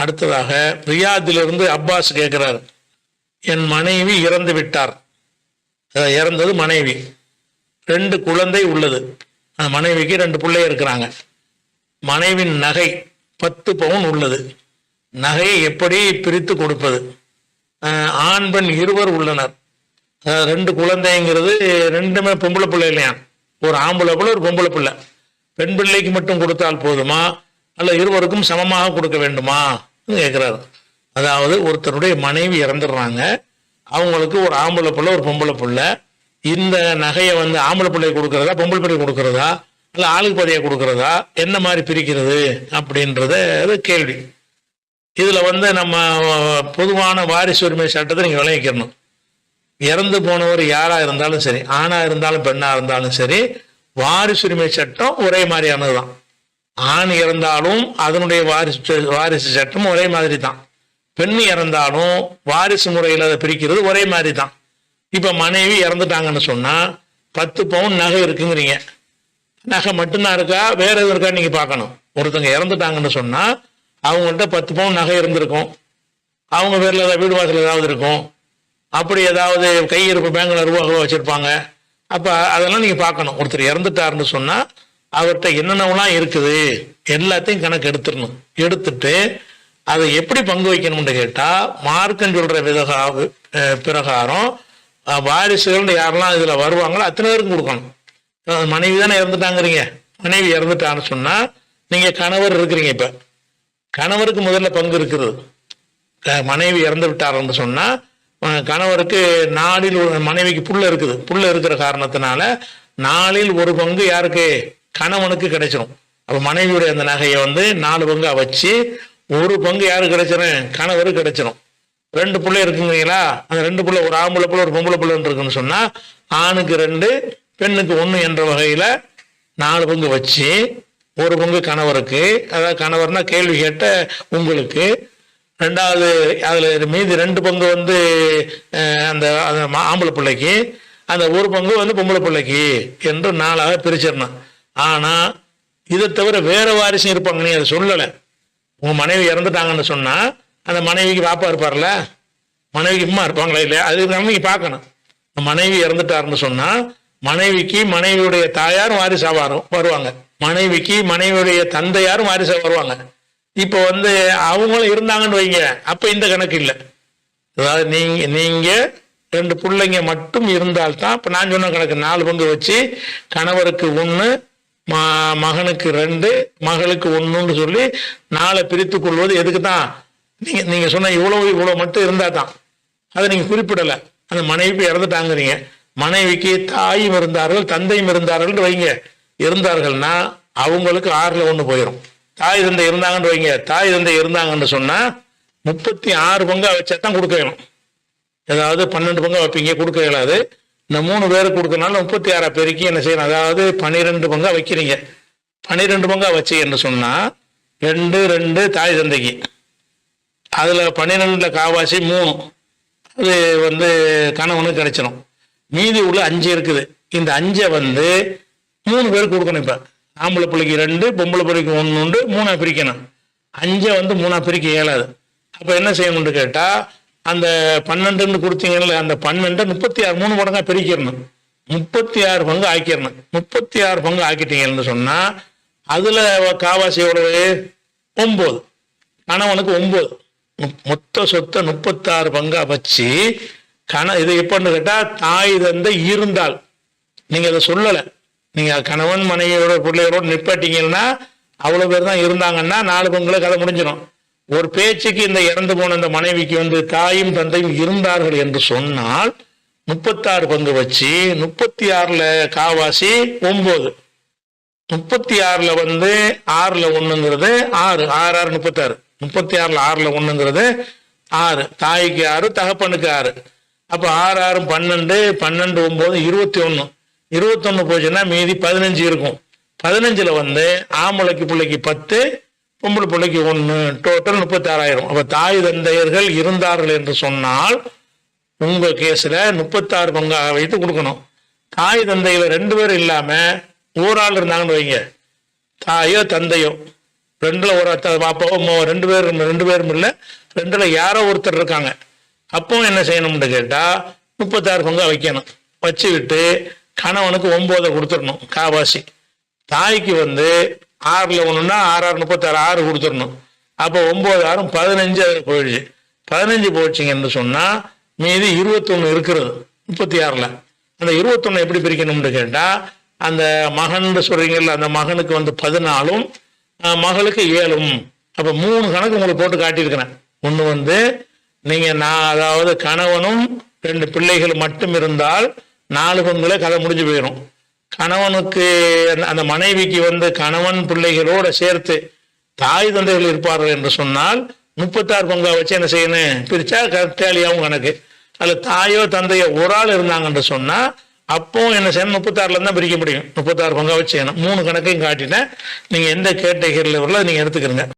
அடுத்ததாக ரியாதிலிருந்து அப்பாஸ் கேட்குறாரு என் மனைவி இறந்து விட்டார். இறந்தது மனைவி. ரெண்டு குழந்தை உள்ளது. அந்த மனைவிக்கு ரெண்டு பிள்ளை இருக்கிறாங்க. மனைவின் நகை பத்து பவுன் உள்ளது. நகையை எப்படி பிரித்து கொடுப்பது? ஆண் பெண் இருவர் உள்ளனர். ரெண்டு குழந்தைங்கிறது ரெண்டுமே பொம்பளை பிள்ளை இல்லையா? ஒரு ஆம்பளை பிள்ளை ஒரு பொம்பளை பிள்ளை. பெண் பிள்ளைக்கு மட்டும் கொடுத்தால் போதுமா? அல்ல இருவருக்கும் சமமாக கொடுக்க வேண்டுமா? கேட்குறாரு அதாவது ஒருத்தருடைய மனைவி இறந்துடுறாங்க. அவங்களுக்கு ஒரு ஆம்பளை பிள்ளை ஒரு பொம்பளை பிள்ளை. இந்த நகையை வந்து ஆம்பளை பிள்ளையை கொடுக்கறதா பொம்பளை பிள்ளை கொடுக்கறதா இல்லை ஆளுக்கு பதியை கொடுக்கறதா என்ன மாதிரி பிரிக்கிறது அப்படின்றத கேள்வி. இதுல வந்து நம்ம பொதுவான வாரிசு உரிமை சட்டத்தை நீங்க விளங்கிக்கணும். இறந்து போனவர் யாரா இருந்தாலும் சரி ஆணா இருந்தாலும் பெண்ணா இருந்தாலும் சரி வாரிசு உரிமை சட்டம் ஒரே மாதிரியானது தான் ஆண் இறந்தாலும் அதனுடைய வாரிசு வாரிசு சட்டம் ஒரே மாதிரி தான் பெண் இறந்தாலும் வாரிசு முறையில் அதை பிரிக்கிறது ஒரே மாதிரி தான் இப்போ மனைவி இறந்துட்டாங்கன்னு சொன்னால் பத்து பவுன் நகை இருக்குங்கிறீங்க. நகை மட்டும்தான் இருக்கா? வேற எதுவும் இருக்கா நீங்கள் பார்க்கணும். ஒருத்தங்க இறந்துட்டாங்கன்னு சொன்னால் அவங்கள்ட்ட பத்து பவுன் நகை இருந்திருக்கும். அவங்க பேரில் ஏதாவது வீடு வாசல் ஏதாவது இருக்கும். அப்படி ஏதாவது கையிருப்பு பேங்கில் ரூபா வச்சுருப்பாங்க. அப்போ அதெல்லாம் நீங்கள் பார்க்கணும். ஒருத்தர் இறந்துட்டாருன்னு சொன்னால் அவர்கிட்ட என்னென்னலாம் இருக்குது எல்லாத்தையும் கணக்கு எடுத்துடணும். எடுத்துட்டு அதை எப்படி பங்கு வைக்கணும்னு கேட்டால் மார்க்கம் சொல்கிற விதகா பிரகாரம் வாரிசுகள் யாரெல்லாம் இதில் வருவாங்களோ அத்தனை பேருக்கும் கொடுக்கணும். மனைவி தானே இறந்துட்டாங்கிறீங்க. மனைவி இறந்துட்டான்னு சொன்னால் நீங்கள் கணவர் இருக்கிறீங்க இப்போ. கணவருக்கு முதல்ல பங்கு இருக்கிறது மனைவி இறந்து விட்டார்னு சொன்னால் கணவருக்கு நாளில் ஒரு மனைவிக்கு புள்ள இருக்குது. புள்ள இருக்கிற காரணத்தினால நாளில் ஒரு பங்கு யாருக்கு? கணவனுக்கு கிடைச்சிடும் அப்போ மனைவியுடைய அந்த நகையை வந்து நாலு பங்காக வச்சு ஒரு பங்கு யாரு கிடைச்சிரும்? கணவர் கிடைச்சிடும் ரெண்டு பிள்ளை இருக்குங்களா அந்த ரெண்டு பிள்ளை ஒரு ஆம்பளை பிள்ளை ஒரு பொம்பளை பிள்ளைன்னு இருக்குன்னு சொன்னா ஆணுக்கு ரெண்டு பெண்ணுக்கு ஒன்று என்ற வகையில நாலு பங்கு வச்சு ஒரு பங்கு கணவருக்கு அதாவது கணவர்னா கேள்வி கேட்ட உங்களுக்கு. ரெண்டாவது அதில் மீதி ரெண்டு பங்கு வந்து அந்த அந்த மா- ஆம்பளை பிள்ளைக்கு அந்த ஒரு பங்கு வந்து பொம்பளை பிள்ளைக்கு என்று நாளாக பிரிச்சிடணும். ஆனா இதை தவிர வேற வாரிசும் இருப்பாங்க நீ அதை சொல்லலை. உங்க மனைவி இறந்துட்டாங்கன்னு சொன்னா அந்த மனைவிக்கு பாப்பா இருப்பார்ல? மனைவிக்கு இம்மா இருப்பாங்களா இல்லையா? அது நம்ம நீங்க பார்க்கணும். மனைவி இறந்துட்டாருன்னு சொன்னா மனைவிக்கு மனைவியுடைய தாயாரும் வாரிசா வரும் வருவாங்க. மனைவிக்கு மனைவியுடைய தந்தையாரும் வாரிசா வருவாங்க. இப்போ வந்து அவங்களும் இருந்தாங்கன்னு வைங்க. அப்ப இந்த கணக்கு இல்லை. அதாவது நீங்க நீங்க ரெண்டு பிள்ளைங்க மட்டும் இருந்தால்தான் இப்ப நான் சொன்ன கணக்கு நாலு பங்கு வச்சு கணவருக்கு ஒன்று மகனுக்கு ரெண்டு மகளுக்கு ஒன்றுன்னு சொல்லி நாளை பிரித்து கொள்வது எதுக்கு தான் நீங்க நீங்க சொன்ன இவ்வளவு இவ்வளவு மட்டும் இருந்தா தான் அதை நீங்க குறிப்பிடல. அந்த மனைவி இறந்துட்டாங்கிறீங்க. மனைவிக்கு தாயும் இருந்தார்கள் தந்தையும் இருந்தார்கள் வைங்க. இருந்தார்கள்னா அவங்களுக்கு ஆறுல ஒன்று போயிடும் தாய் தந்தை இருந்தாங்கன்னு வைங்க. தாய் தந்தை இருந்தாங்கன்னு சொன்னா முப்பத்தி ஆறு பங்கா வச்சா தான் கொடுக்க வேணும். ஏதாவது பன்னெண்டு பங்கா வைப்பீங்க கொடுக்க இயலாது. இந்த மூணு பேருக்கு கொடுக்கறனால முப்பத்தி ஆறா பேருக்கு என்ன செய்யணும்? அதாவது பன்னிரெண்டு பங்கா வைக்கிறீங்க. பன்னிரெண்டு பங்கா வச்சீங்கன்னு சொன்னா ரெண்டு ரெண்டு தாய் தந்தைக்கு. அதுல பன்னிரெண்டுல காவாசி மூணு. அது வந்து கணவனுக்கு கிடைச்சிடும் மீதி உள்ள அஞ்சு இருக்குது. இந்த அஞ்சை வந்து மூணு பேருக்கு கொடுக்கணும் இப்போ. ஆம்பளை பிள்ளைக்கு ரெண்டு பொம்பளை பிள்ளைக்கு ஒன்று உண்டு மூணாக பிரிக்கணும். அஞ்சை வந்து மூணாக பிரிக்க இயலாது. அப்போ என்ன செய்யணும்னு கேட்டால் அந்த பன்னெண்டுன்னு கொடுத்தீங்கல்ல அந்த பன்னெண்டு முப்பத்தி ஆறு மூணு மடங்காக பிரிக்கிறணும் முப்பத்தி ஆறு பங்கு ஆக்கிடணும். முப்பத்தி ஆறு பங்கு ஆக்கிட்டீங்கன்னு சொன்னால் அதில் காவாசி எவ்வளவு? ஒம்பது. கணவனுக்கு ஒம்பது. மொத்த சொத்தை முப்பத்தாறு பங்காக வச்சு கண இது எப்படின்னு கேட்டால் தாய் தந்தை இருந்தால். நீங்கள் அதை சொல்லலை. நீங்கள் கணவன் மனைவியோட பிள்ளைகளோட நிப்பாட்டிங்கன்னா அவ்வளோ பேர் தான் இருந்தாங்கன்னா நாலு பங்குல கதை முடிஞ்சிடும். ஒரு பேச்சுக்கு இந்த இறந்து போன இந்த மனைவிக்கு வந்து தாயும் தந்தையும் இருந்தார்கள் என்று சொன்னால் முப்பத்தாறு பங்கு வச்சு முப்பத்தி ஆறுல காவாசி ஒன்பது முப்பத்தி ஆறுல வந்து ஆறுல ஒண்ணுங்கிறது ஆறு ஆறு ஆறு முப்பத்தாறு. முப்பத்தி ஆறுல ஆறுல ஒண்ணுங்கிறது ஆறு. தாய்க்கு ஆறு தகப்பனுக்கு ஆறு. அப்ப ஆறு ஆறு பன்னெண்டு பன்னெண்டு ஒன்பது இருபத்தி ஒன்னு இருபத்தொன்னு போச்சுன்னா மீதி பதினஞ்சு இருக்கும். பதினஞ்சுல வந்து ஆம்பளைக்கு பிள்ளைக்கு பத்து பொம்பளை பிள்ளைக்கு ஒன்று டோட்டல் முப்பத்தி ஆறாயிரம் தாய் தந்தையர்கள் இருந்தார்கள் என்று சொன்னால் உங்கள் கேஸில் முப்பத்தாறு பங்காக வைத்து கொடுக்கணும். தாய் தந்தையில் ரெண்டு பேரும் இல்லாமல் ஒரு ஆள் இருந்தாங்கன்னு வைங்க. தாயோ தந்தையோ. ரெண்டில் ஒரு அத்தை பாப்பாவோ அம்மாவோ ரெண்டு பேரும் ரெண்டு பேரும் இல்லை ரெண்டில் யாரோ ஒருத்தர் இருக்காங்க. அப்போ என்ன செய்யணும்னு கேட்டால் முப்பத்தாறு பங்கா வைக்கணும். வச்சுக்கிட்டு கணவனுக்கு ஒம்போதை கொடுத்துடணும் காவாசி. தாய்க்கு வந்து ஆறில் ஒன்றுன்னா ஆறு ஆறு முப்பத்தாறு ஆறு கொடுத்துடணும். அப்போ ஒம்பது ஆறும் பதினஞ்சு அதில் போயிடுச்சு. பதினஞ்சு போச்சுங்கன்னு சொன்னால் மீதி இருபத்தொன்று இருக்கிறது முப்பத்தி ஆறில் அந்த இருபத்தொன்று எப்படி பிரிக்கணும்னு கேட்டால் அந்த மகன் சொல்கிறீங்கல்ல அந்த மகனுக்கு வந்து பதினாலும் மகளுக்கு ஏழும். அப்போ மூணு கணக்கு உங்களுக்கு போட்டு காட்டியிருக்கிறேன். ஒன்று வந்து நீங்கள் நான் அதாவது கணவனும் ரெண்டு பிள்ளைகள் மட்டும் இருந்தால் நாலு பங்குல கதை முடிஞ்சு போயிடும் கணவனுக்கு அந்த- அந்த மனைவிக்கு வந்து கணவன் பிள்ளைகளோட சேர்த்து தாய் தந்தைகள் இருப்பார்கள் என்று சொன்னால் முப்பத்தாறு பங்கா வச்சு என்ன செய்யணும்? பிரிச்சா கட்டாளியாகவும் கணக்கு. அதில் தாயோ தந்தையோ ஒரு ஆள் இருந்தாங்கன்னு சொன்னா அப்போ என்ன செய்யணும்? முப்பத்தாறுல இருந்தா பிரிக்க முடியும். முப்பத்தாறு பங்கா வச்சு செய்யணும். மூணு கணக்கையும் காட்டினேன் நீங்க எந்த கேட்டகரியில் வரல நீங்க எடுத்துக்கிறங்க.